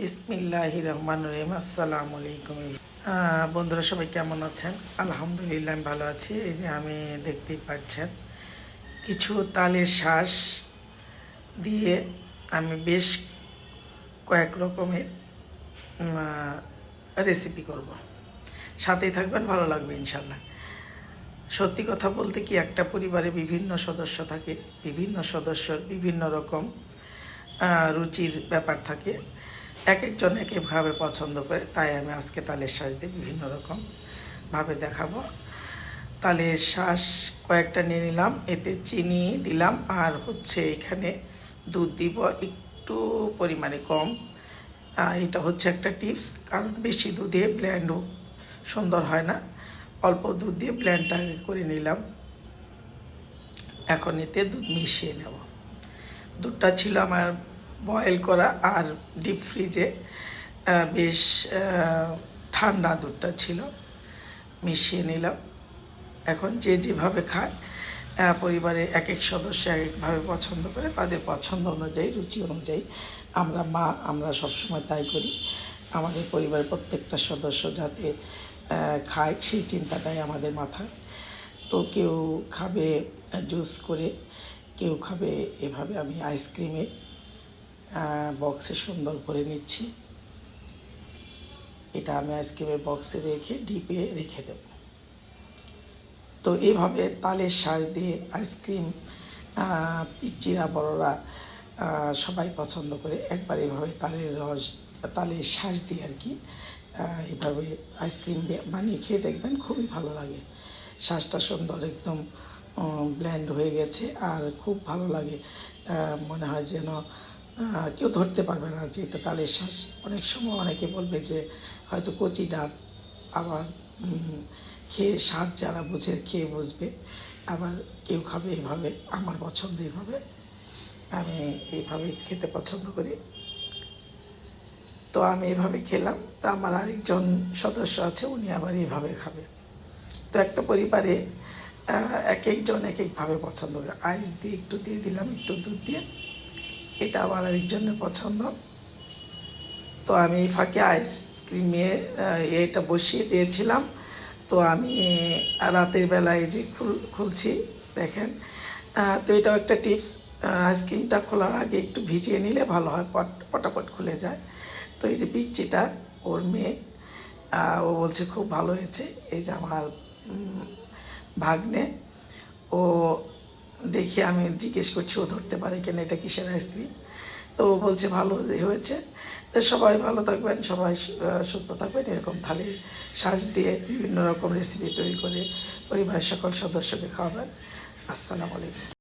বিসমিল্লাহ রহমান রহিম। আসসালামু আলাইকুম। বন্ধুরা সবাই কেমন আছেন? আলহামদুলিল্লাহ, আমি ভালো আছি। এই যে আমি দেখতেই পাচ্ছেন, কিছু তালের শ্বাস দিয়ে আমি বেশ কয়েক রকমের রেসিপি করব। সাথেই থাকবেন, ভালো লাগবে ইনশাল্লাহ সত্যি কথা বলতে কি, একটা পরিবারে বিভিন্ন সদস্য থাকে, বিভিন্ন সদস্যর বিভিন্ন রকম রুচির ব্যাপার থাকে। এক একজন এক একভাবে পছন্দ করে, তাই আমি আজকে তালের শ্বাস দিয়ে বিভিন্ন রকম ভাবে দেখাবো। তালের শ্বাস কয়েকটা নিয়ে নিলাম, এতে চিনি দিলাম, আর হচ্ছে এখানে দুধ দিব একটু পরিমাণে কম। এটা হচ্ছে একটা টিপস, কারণ বেশি দুধে ব্ল্যান্ডও সুন্দর হয় না। অল্প দুধ দিয়ে ব্ল্যান্ডটা করে নিলাম। এখন এতে দুধ মিশিয়ে নেব। দুধটা ছিল আমার বয়েল করা আর ডিপ ফ্রিজে বেশ ঠান্ডা দুধটা ছিল, মিশিয়ে নিলাম। এখন যে যেভাবে খায় পরিবারে এক এক সদস্য এক একভাবে পছন্দ করে, তাদের পছন্দ অনুযায়ী, রুচি অনুযায়ী আমরা মা, আমরা সবসময় তাই করি। আমাদের পরিবারের প্রত্যেকটা সদস্য যাতে খায়, সেই চিন্তাটাই আমাদের মাথায়। তো কেউ খাবে জুস করে, কেউ খাবে এভাবে আমি আইসক্রিমে বক্সে সুন্দর করে নিচ্ছি। এটা আমি আইসক্রিমের বক্সে রেখে ডিপে রেখে দেব। তো এইভাবে তালের শ্বাস দিয়ে আইসক্রিম আহ, পিচ্চিরা বড়রা সবাই পছন্দ করে একবার এভাবে তালের রস তালের শ্বাস দিয়ে আর কি এভাবে আইসক্রিম বানিয়ে খেয়ে দেখবেন খুবই ভালো লাগে। শ্বাসটা সুন্দর একদম ব্ল্যান্ড হয়ে গেছে আর খুব ভালো লাগে। মনে হয় যেন কেউ ধরতে পারবে না যে এটা তালের শ্বাস। অনেক সময় অনেকে বলবে যে হয়তো কচি ডাব আবার খেয়ে স্বাদ যারা বুঝে খেয়ে বুঝবে। আবার কেউ খাবে এইভাবে আমার পছন্দ এইভাবে আমি এইভাবে খেতে পছন্দ করি। তো আমি এভাবে খেলাম। তো আমার আরেকজন সদস্য আছে, উনি আবার এইভাবে খাবে। তো একটা পরিবারে এক একজন এক একভাবে পছন্দ করে। আইস দিয়ে একটু দিয়ে দিলাম, একটু দুধ দিয়ে। এটা আবার আরেকজনের পছন্দ। তো আমি এই ফাঁকে আইসক্রিমে এটা বসিয়ে দিয়েছিলাম। তো আমি রাতের বেলায় যে খুল, খুলছি, দেখেন। তো এটাও একটা টিপস আইসক্রিমটা খোলার আগে একটু ভিজিয়ে নিলে ভালো হয়, পট, পটাপট খুলে যায়। তো এই যে পিচ্চিটা, ওর মেয়ে ও বলছে খুব ভালো হয়েছে। এই যে আমার ভাগ্নে, ও দেখি আমি জিজ্ঞেস করছি, ও ধরতে পারে কেন? এটা কিসের স্ত্রী তো ও বলছে, ভালো হয়েছে। তো সবাই ভালো থাকবেন, সবাই সুস্থ থাকবেন, এরকম থালি, শ্বাস দিয়ে বিভিন্ন রকম রেসিপি তৈরি করে পরিবারের সকল সদস্যকে খাওয়াবেন। আসসালামু আলাইকুম।